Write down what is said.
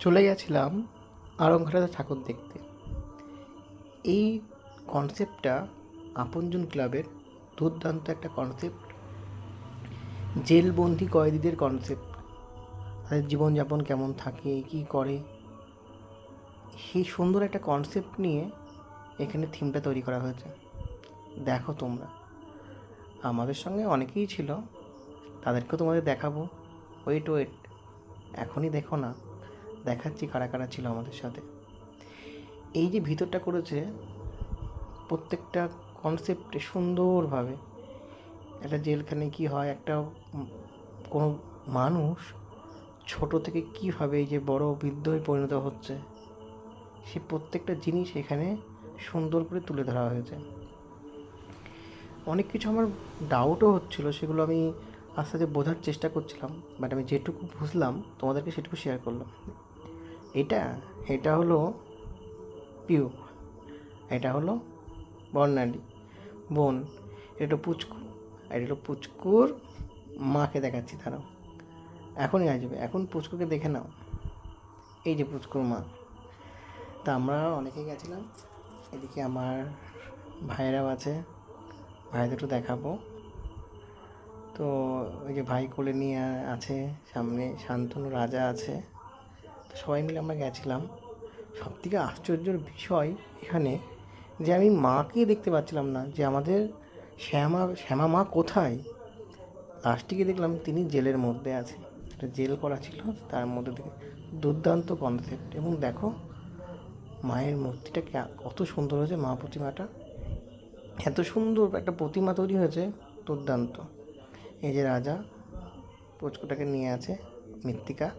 চলে গেছিলাম আরংঘাটাতে ঠাকুর দেখতে। এই কনসেপ্টটা আপনজন ক্লাবের দুর্দান্ত একটা কনসেপ্ট জেলবন্দি কয়েদিদের কনসেপ্ট তাদের জীবনযাপন কেমন থাকে, কী করে? সেই সুন্দর একটা কনসেপ্ট নিয়ে এখানে থিমটা তৈরি করা হয়েছে। দেখো তোমরা। আমাদের সঙ্গে অনেকেই ছিল। তাদেরকেও তোমাদের দেখাবো। ওয়েট ওয়েট এখনই দেখো না। দেখাচ্ছি, কারা কারা ছিল আমাদের সাথে। এই যে ভিতরটা করেছে, প্রত্যেকটা কনসেপ্টে সুন্দরভাবে। একটা জেলখানে কি হয়, একটা কোনো মানুষ ছোট থেকে কীভাবে এই যে বড় বৃদ্ধ পরিণত হচ্ছে, সে প্রত্যেকটা জিনিস এখানে সুন্দর করে তুলে ধরা হয়েছে। অনেক কিছু আমার ডাউটও হচ্ছিল, সেগুলো আমি আস্তে আস্তে বোঝার চেষ্টা করছিলাম বাট আমি যেটুকু বুঝলাম, তোমাদেরকে সেটুকু শেয়ার করলাম। এটা এটা হলো পিউ, এটা হলো বর্ণালী, বোন, এটা হলো পুচকু, আর এটা হলো পুচকুর মাকে দেখাচ্ছি তারাও এখনই আসবে, এখন পুচকুকে দেখে নাও, এই যে পুচকুর মা, তা আমরা অনেকেই গেছিলাম, এদিকে আমার ভাইয়েরাও আছে ভাই দুটো দেখাবো, তো ওই যে ভাই কোলে নিয়ে আছে, সামনে শান্তনু রাজা আছে সবাই মিলে আমরা গেছিলাম। সব থেকে আশ্চর্যের বিষয় এখানে যে আমি মাকে দেখতে পাচ্ছিলাম না, যে আমাদের শ্যামা শ্যামা মা কোথায়? লাস্টিকে দেখলাম তিনি জেলের মধ্যে আছে। একটা জেল করা ছিল, তার মধ্যে থেকে দুর্দান্ত কনসেপ্ট। এবং দেখো, মায়ের মূর্তিটা কত সুন্দর হয়েছে মা প্রতিমাটা। এত সুন্দর একটা প্রতিমা তৈরি হয়েছে, দুর্দান্ত। এই যে রাজা পুচকুটাকে নিয়ে আছে মৃত্তিকা।